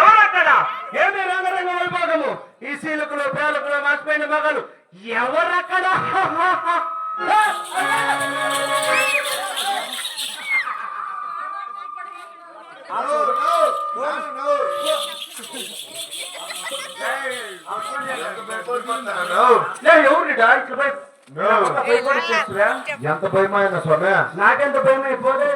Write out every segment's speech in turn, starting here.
ఎవరక్కడ? ఏమి రంగరంగ వైభోగము? ఈ సీలుకులు పేలుకులు మాసిపోయిన మగలు ఎవరక్కడ? లే, ఎవరిడా ఇట్లా ఎంత భయపడి చేస్తురా? ఎంత భయమైన స్వామి నాకెంత భయం అయిపోదే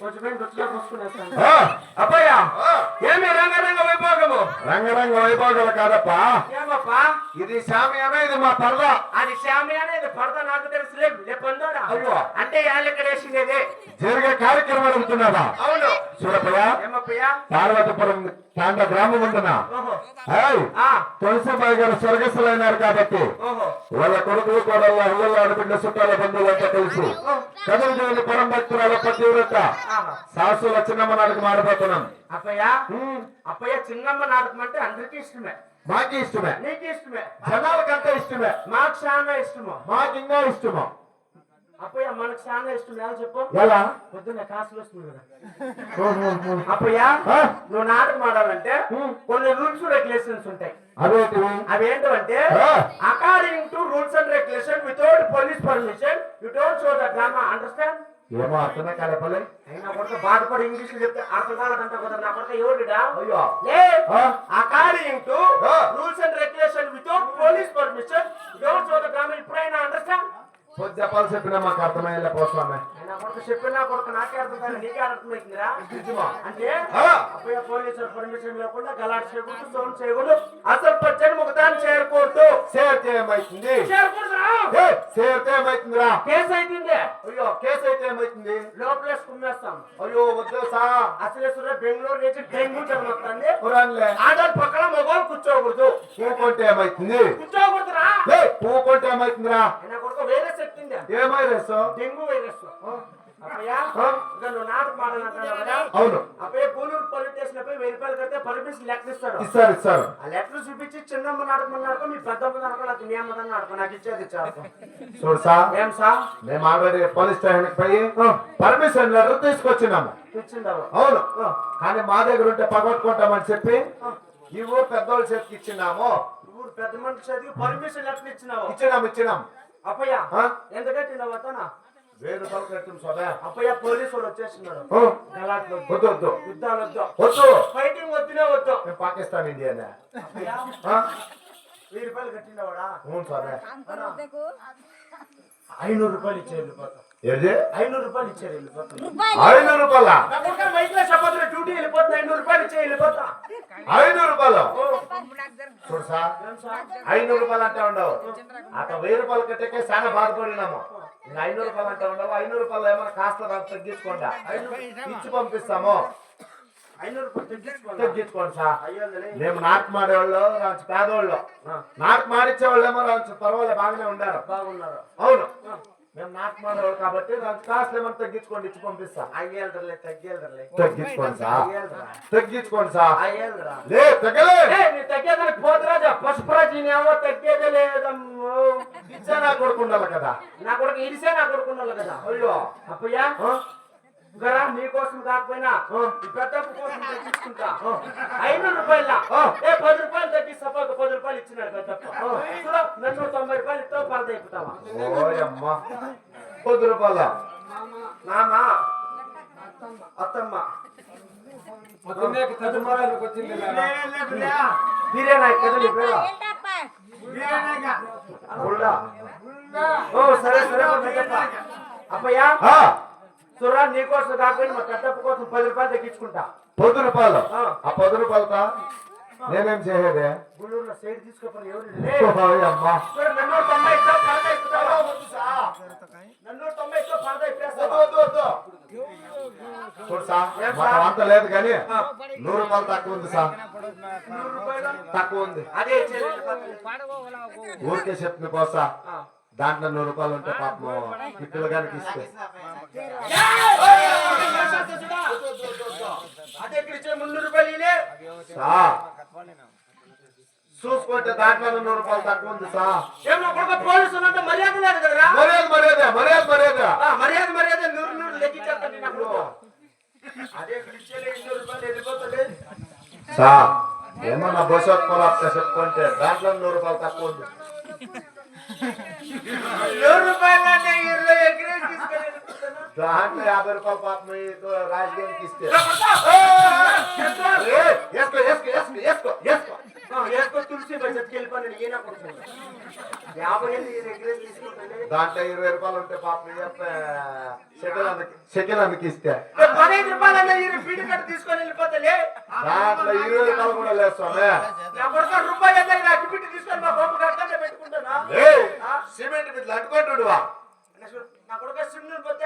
కొంచెం గుర్తులో చూసుకునేస్తాను ఆ, అబ్బాయ్యా ఆ, ఏమి రంగరంగ వైభోగము రంగరంగ వైభోగాలు కాదప్పా ఏమప్పా ఇది శామియానా ఇది మా పరదా అది శ్యామి అనేది పడత నాకు తెలుసులే లేపందోడా అయ్యో. అంటే వాళ్ళు ఇక్కడ వేసిండేది జరిగే కార్యక్రమం అడుగుతున్నారా అవును చూడపయ్యా ఏమప్పయ్యా పార్వతీపురం తాండ గ్రామం ఉంటున్నా తులసిబాయి గారు స్వర్గస్థులైనారు కాబట్టి వాళ్ళ కొడుకులు కోడళ్ళ అల్లల ఆడబిడ్డ చుట్టాల బంధువులంతా కలిసి కథలు దేవుని పరం భక్తురాల పతివ్రత. సాసుల చిన్నమ్మ నాటకం ఆడబోతున్నాం. అప్పయ్యా అప్పయ్య చిన్నమ్మ నాటకం అంటే అందరికీ ఇష్టమే. మాకి ఇష్టమే. నీకు ఇష్టమే. జనాలకంతా ఇష్టమే. మాకు చాలా ఇష్టము. మాకు ఇంకా ఇష్టము. అప్పయ్య మనకు చాలా ఇష్టం. ఎలా చెప్పు? ఎలా? పొద్దున్న కాసులు వస్తుంది కదా. అప్పయ్య? నువ్వు నాటకం ఆడాలంటే. కొన్ని రూల్స్ రెగ్యులేషన్స్ ఉంటాయి. అదేంటివి అవి ఏంటంటే ఆ. According to rules and regulation without police permission you don't show the drama understand ఏమో అర్థమే కలపలే అయినా కొడుకు బాధపడి ఇంగ్లీష్ చెప్తే అర్థం కాలేదంట కదా నా కొడుకు ఎవరిడా అయ్యో. లే. ఆ? According to. Rules and regulation without police permission don't show the drama ఇప్పుడైనా అండర్స్టాండ్ పొద్దు చెప్పాలి చెప్పినా మాకు అర్థమయ్యేలా పోస్వామి అయినా కొడుకు చెప్పినా కొడుకు నాకే అర్థం నీకే అర్థమవుతుందిరా అంటే పర్మిషన్ లేకుండా గలాట్ చేయకూడదు సౌండ్ చేయకూడదు. అసలు పచ్చని ముఖతాన్ని చేరకూడదు చేరితే ఏమైతుంది చేరకూడదురా చేరితే ఏమైతుందిరా కేసు అయితే అయ్యో కేసు అయితే ఏమైతుంది? లోపలేసి కుమ్మేస్తాం. అయ్యో వద్దు సా అసలే సురే బెంగళూరు నుంచి డెంగ్యూ పురాన్లే ఆడవాళ్ళు పక్కన మగవాళ్ళు కూర్చోకూడదు. పూకుంటే ఏమైతుంది? కూర్చోకూడదురా. పూకుంటే ఏమైతుందిరా? అయినా కొడుకు ఏమై రేసు డెంగ్యూ వైరస్. అప్పయ్యా? ఇక నువ్వు కదా? అవును. అప్పయ్య గూడూరు పోలీస్ స్టేషన్ పోయి వెయ్యి రూపాయలు కడితే పర్మిషన్ లెక్క ఇస్తాడు. ఇస్తారు ఇస్తారు. ఆ లెక్కలు చూపించి చిన్నమ్మ నాటకం నాటకం మీ పెద్దమ్మ నాటకం నాకు మీ అమ్మ నాటకం నాకు ఇచ్చేది ఇచ్చారు చూడు సా ఏం మేము ఆల్రెడీ పోలీస్ స్టేషన్కి పోయి పర్మిషన్ లెటర్ తీసుకొచ్చినాము. ఇచ్చిండవు? అవును. కానీ మా దగ్గర ఉంటే పగొట్టుకుంటామని చెప్పి ఈ ఊరు పెద్దోళ్ళ చేతికి ఇచ్చినాము. ఊరు పెద్ద మనిషి పర్మిషన్ లెక్కలు ఇచ్చినావు? ఇచ్చినాం ఇచ్చినాం అప్పయ్య? ఎంత కట్టినావు అతనా వెయ్యి రూపాయలు కట్టిన సోదా. అప్పయ్య పోలీసు వాడు వచ్చేస్తున్నాడు ఓ, గలాట్లు వద్దు. వద్దు. వద్దు యుద్ధాలు వద్దు. వద్దు. ఫైటింగ్ వద్దునే వద్దు. మేము పాకిస్తాన్ ఇండియానే? వెయ్యి రూపాయలు కట్టినవాడా అవును సోదా ఐనూరు రూపాయలు ఇచ్చే వెళ్ళిపోతాం ఐనూరు రూపాయలు ఇచ్చే వెళ్ళిపోతాం ఐదు రూపాయల? కొడుకు మైక్లో చెప్పదు డ్యూటీ వెళ్ళిపోతా ఐనూరు రూపాయలు ఇచ్చే వెళ్ళిపోతా ఐదు రూపాయలు? సార్. ఐదు రూపాయలు అంటే ఉండవు. అక్కడ వెయ్యి రూపాయలు కట్టకే చాలా బాధపడినాము. ఇంకా ఐదు రూపాయలు అంటే ఉండవు. ఐదు రూపాయలు ఏమైనా కాస్త తగ్గించుకోండి? ఇచ్చి పంపిస్తాము. ఐనూరు తగ్గించుకోండి సార్. అయ్యోలే మేము నాటు మాడేవాళ్ళు రాంచి పేదవాళ్ళు నాటు మాడిచ్చే వాళ్ళు ఏమో రాంచి పర్వాలేదు బాగానే ఉండారు. బాగున్నారు. అవును. మేము మాడేవాళ్ళు కాబట్టి రాంచి కాస్త ఏమైనా తగ్గించుకోండి ఇచ్చి పంపిస్తా. అయ్యేళ్ళలే తగ్గేళ్ళలే తగ్గించుకోండి సార్. తగ్గించుకోండి సార్. అయ్యేళ్ళరా. లే తగ్గలే. నీ తగ్గేదానికి పోతురాజా పసుపురాజు నేమో తగ్గేదే లేదమ్మో. ఇచ్చే నా కొడుకు ఉండాలి కదా. నా కొడుకు ఇడిసే నా కదా. అయ్యో. అప్పయ్యా? గరా నీకోసం కాకపోయినా పెద్దప్ప కోసం తగ్గించుకుంటా. ఐనూరు రూపాయల. ఏ పది రూపాయలు తగ్గిస్తా పది రూపాయలు ఇచ్చినాడు పెద్దప్ప చూడు నన్ను తొంభై రూపాయలు ఇస్తావు పరద ఎక్కుతావా ఓయమ్మ. రూపాయల నాన్న. అత్తమ్మ. సరే సరే అప్పయ్యా నీకోసం కాకపోయినా మా పెద్దప్ప కోసం పది రూపాయలు తగ్గించుకుంటా పది రూపాయలు? ఆ. ఆ పది రూపాయలతో నేనేం గుళ్ళూరులో సైడ్ తీసుకోపోయి ఎవరు నన్నూరు తొంభై వద్దు. నన్నూరు తొంభై వద్దు, వద్దు. చూడు మాకు సార్? అంత లేదు కానీ నూరు రూపాయలు తక్కువ ఉంది సార్ తక్కువ ఉంది అదే ఊరికే చెప్తున్న కోసా. దాంట్లో నూరు రూపాయలు ఉంటే పాపం పిల్లలు గారికి ఇస్తే అదే మున్నూరు రూపాయలు చూసుకుంటే దాంట్లో నూరు రూపాయలు తక్కువ ఉంది సా ఏం నా కొడుకు పోలీసులు అంటే మర్యాద లేదు కదరా? మర్యాద మర్యాద మర్యాద మర్యాద. మర్యాద మర్యాద నూరు నూరు లెక్కించేస్తాను అదే పిలిచేలే ఇన్నూరు రూపాయలు వెళ్ళిపోతుంది ఏమన్నా చెప్పుకుంటే దాంట్లో నూరు రూపాయలు తక్కువ ఉంది. నూరు రూపాయలు అంటే ఇరవై ఎకరేజ్ తీసుకెళ్ళి దాంట్లో యాభై రూపాయలు పాపం రాజకీయానికి ఇస్తే. తులసి బడ్జెట్కి వెళ్ళిపోయి ఈయన కొడుకు యాభై ఏళ్ళు ఈ దగ్గర తీసుకుంటాను దాంట్లో ఇరవై రూపాయలు ఉంటే పాపం సెకండ్ అందుకి సెకండ్ అందుకి ఇస్తే. పదహైదు రూపాయలు ఈ పీడి కట్ట తీసుకొని వెళ్ళిపోతాలే దాంట్లో ఇరవై రూపాయలు కూడా లేదు స్వామి. నా కొడుకు రూపాయి ఎంత ఇలా అగ్గి పెట్టి తీసుకొని మా బాబు కట్టానే పెట్టుకుంటానా? సిమెంట్ మీద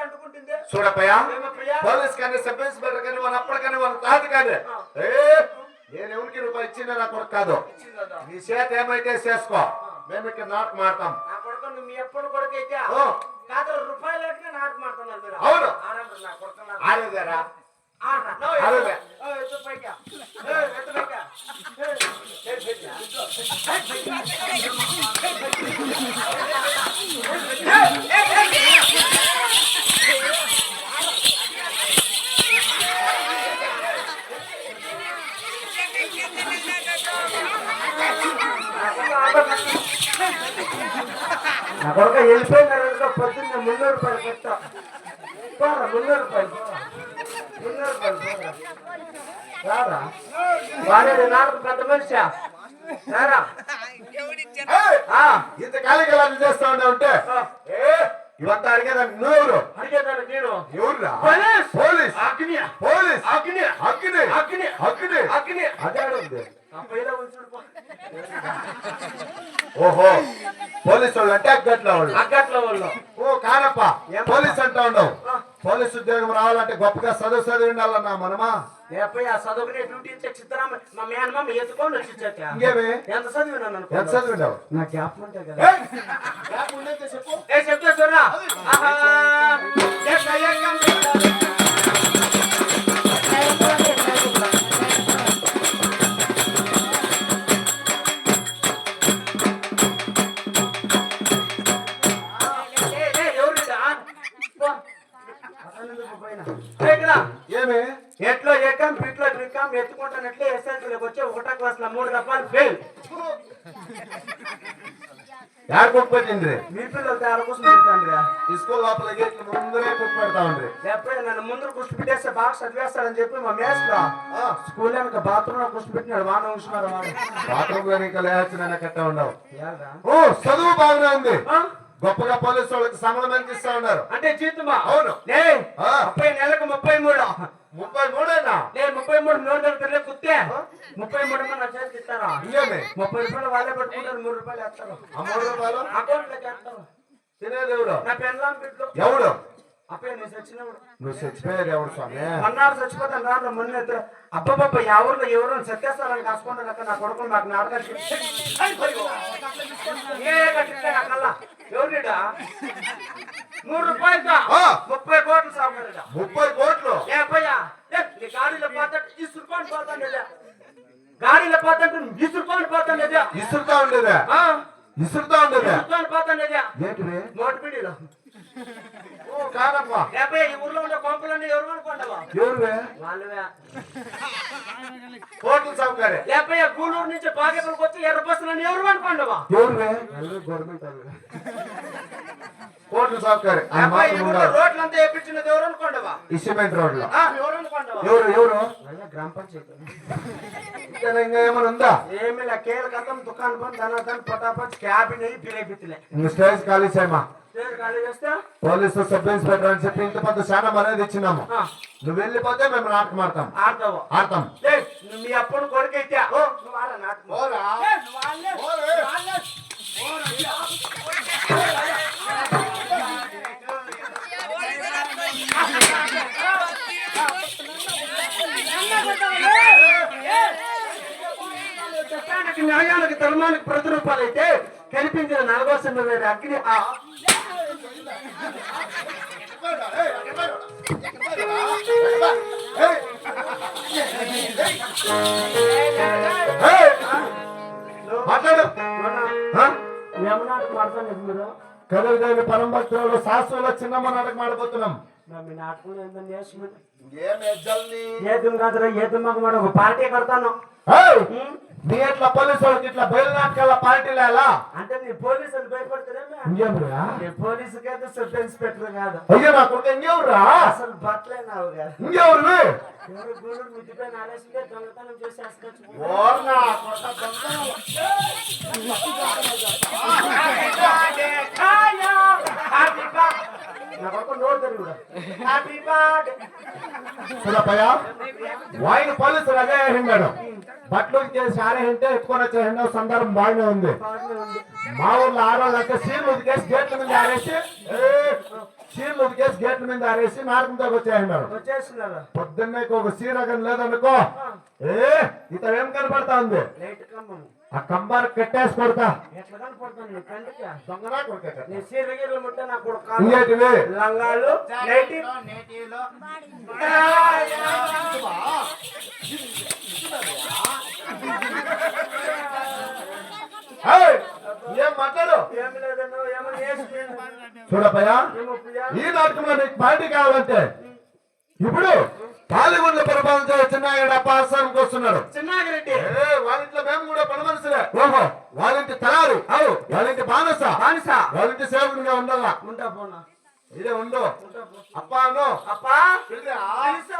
అంటుకుంటుంది చూడపయ్యా? పోలీస్ కానీ సబ్ ఇన్స్పెక్టర్ కానీ వాళ్ళ అప్పటికని వాళ్ళ తాత కానీ ఏ నేను ఎవరికి రూపాయి ఇచ్చిందే నా కొడుకు కాదు. నీ చేత ఏమైతే చేసుకో మేము ఇక్కడ నాటకం ఆడతాం నా కొడుకు నువ్వు మీ ఎప్పుడు కొడుకు అయితే. కాదు రూపాయలు అడిగినా నాటకం ఆడుతున్నారు మీరు అవును. నా కొడుకు ఆడేదారా ఆడరా. నో, ఆడలే. ఎత్తు. ఓ, ఎత్తు పైకి. ఏ, ఎత్తు పైకి. ఏ, ఏ, పైకి. ఏ, ఏ, ఏ. నా కొడుక పొద్దున్న మున్నూరు రూపాయలు పెట్టా పోరా మున్నూరు రూపాయలు మున్నూరు రూపాయలు రారా? వాడే నాకు పెద్ద మనిషి? రారా? ఏయ్, ఆ, ఇంత ఖాళీ గలాలు చేస్తా ఉండే ఉంటే ఇవంతా అడిగేదాన్ని నువ్వు అడిగేదాన్ని నేను. ఎవరురా? పోలీస్. పోలీస్! అగ్ని పోలీస్! అగ్ని అగ్ని అగ్ని అగ్ని అగ్ని అదే పో. ఓహో పోలీసు వాళ్ళు అంటే అగ్గట్ల వాళ్ళు అగ్గట్లో వాళ్ళు ఓ కానప్ప పోలీస్ అంటా ఉండవు. పోలీస్ ఉద్యోగం రావాలంటే గొప్పగా చదువు చదివి ఉండాలన్నా మనమా? చదువుకునే డ్యూటీ ఇచ్చే మా మేనమామ వచ్చి ఇంకేమి? ఎంత చదివినాను ఎంత అనుకో చదివి ఉండవు నా గ్యాప్ ఉంటాయి కదా చూడరా ఆహా. ఎక్క యాడ కుప్పట్టిండ్రి మీ పిల్లలు తయారు కోసం పెడతాండ్రా ఈ స్కూల్ లోపల గేట్లు ముందరే ఉండ్రి నన్ను ముందు కుష్టి పెట్టేస్తే బాగా చదివేస్తాడని చెప్పి మా మేస్ట్రా ఆ, స్కూల్ వెనక బాత్రూమ్లో కుష్టి పెట్టినాడు వాన ఉంచున్నారు వాడు. బాత్రూమ్లో ఇంకా లేచిన కట్టా ఉండవు. ఏరా? ఓ చదువు బాగానే ఉంది. ఆ? గొప్పగా పోలీసు వాళ్ళకి సంబంధం ఇస్తా ఉన్నారు. అంటే జీతమా? అవును. లే ఆ. ముప్పై నెలకు ముప్పై మూడు. ముప్పై మూడేనా? లే ముప్పై మూడు నోరు దగ్గర కుత్తే. ముప్పై మూడు నా చేతికి ఇస్తారా ఇంకేమి ముప్పై రూపాయలు వాళ్ళే పెట్టుకుంటారు మూడు రూపాయలు వేస్తారు. ఆ మూడు రూపాయలు? అకౌంట్లోకి వేస్తారు. తినేది ఎవడు నా పెన్లాం బిడ్డలు ఎవడు? నేను నువ్వు చచ్చిపోయేది ఎవడు స్వామి? మన్నాడు చచ్చిపోతాను రా మొన్న ఎత్తురు అబ్బబ్బబ్బ ఎవరిలో ఎవరు సత్యేస్తారని కాసుకుంటాను అక్క నా కొడుకు నాకు నాటకాలు ఏ ఎవరిడా నూరు రూపాయలతో ఆ. ముప్పై కోట్లు సాగుతాడు ముప్పై కోట్లు? ఏ అప్పయ్యా ఏ, నీ గాడిలో పోతాంటే ఈ సుర్పాన్ని పోతాను గాడిలో పోతాంటే ఈ సుర్పాన్ని పోతాను ఇసురుతా ఉండేదే? ఇసురుతా ఉండేదే? సుర్పాన్ని పోతాను ఏంటివి నోటి పిడిలో. ఓ కాదప్ప. లేకపోతే ఈ ఊర్లో ఉండే కొంపలన్నీ ఎవరు అనుకుంటావా ఎవరువే? వాళ్ళవే. హోటల్ సౌకర్యం లేకపోతే గూడూరు నుంచి బాగేపల్లికి వచ్చి ఎర్ర బస్సులని ఎవరు అనుకోండవా ఎవరువే? గవర్నమెంట్ ఊర్లో ఉండాలి రోడ్లంతా వేపించినది ఎవరు అనుకోండవా ఈ సిమెంట్ రోడ్లో ఆ, ఎవరు ఎవరు? ఎవరు గ్రామ పంచాయతీ. ఇంకా ఏమైనా ఉందా? ఏమి కేల కథం దుకాణం బంద్ ధనాధన్ పటాపట్ క్యాబిన్ అయ్యి పిలేపిత్తులే. ఇంక స్టేజ్ ఖాళీ చేయమా? పోలీసు సబ్ ఇన్స్పెక్టర్ అని చెప్పి ఇంత పెద్ద చాలా మర్యాద ఇచ్చినాము. నువ్వు వెళ్ళిపోతే మేము నాటకం ఆడతాం ఆడతావు? ఆడతాం. ఏయ్, నువ్వు మీ అప్పుడు కొడుకైతే ఓ, నువ్వు ఆడ నాటకం. చట్టానికి న్యాయానికి ధర్మానికి ప్రతిరూపాలు అయితే కనిపించిన నలభై వేల అగ్ని ఆ. మాట్లాడు. ఆ? ఏమన్నా మాడతాను మీరు కలుగుదేవి పరమభక్తులు శాస్త్రుల చిన్నమ్మ నాటకం ఆడబోతున్నాం. మీ నాటకం ఏందని ఎజ్జల్ని ఏది కాదురా ఏది మాకు మాట ఒక పార్టీ కడతాను! నీ ఎట్లా పోలీసు వాళ్ళకి ఇట్లా బయలునాటకాల పార్టీలు ఎలా అంటే నీ పోలీసులు భయపడుతున్నా ఇంకేమురా నీ పోలీసుకి అయితే సబ్ ఇన్స్పెక్టర్ కాదు అయ్యో నా కొడుకు ఇంకెవరురా అసలు బట్టలేనావు కాదు ఇంకెవరు ఎవరు దొంగతనం చేసి చూడపయ్యా వాయిన పోలీసులు అదే హిండాడు బట్టలు చేసి ఆరే హింటే ఎత్తుకొని వచ్చే హిండ సందర్భం బాగానే ఉంది. మా ఊర్లో ఆడవాళ్ళు అంటే సీర్లు ఉదికేసి గేట్ల మీద ఆరేసి ఏ, సీర్లు ఉదికేసి గేట్ల మీద ఆరేసి నాటకంతో వచ్చేసినారు. పొద్దున్నే ఒక సీరగం లేదనుకో ఏ ఇతను ఏం కనపడతా ఉంది? ఆ కంబానికి కట్టేసి కొడతా. నీ నీ సీరగిర్లు ముట్టే కాదు ఇంకేటివి? లంగాలు నైటీ ఏయ్, ఏం మాట్లాడు? ఏమి లేదన్నా ఏమని వేసిపోయాను చూడపయ్యా ఏమో ప్రియా. ఈ నాటకంలో నీకు పార్టీ కావాలంటే ఇప్పుడు పరిపాలన చిన్నాగడ పాసానికి వస్తున్నాడు చిన్నాగిరెడ్డి వాళ్ళింట్లో మేము కూడా పని ఓహో. వాళ్ళింటి తయారు అవు. వాళ్ళింటి బానస. బానిస. వాళ్ళింటి సేవకునిగా ఉండాలా ఉంటా పోనా. ఇదే ఉండు. ఉంటా పో అప్పా అను అప్పా. పిలిరా. బానిస.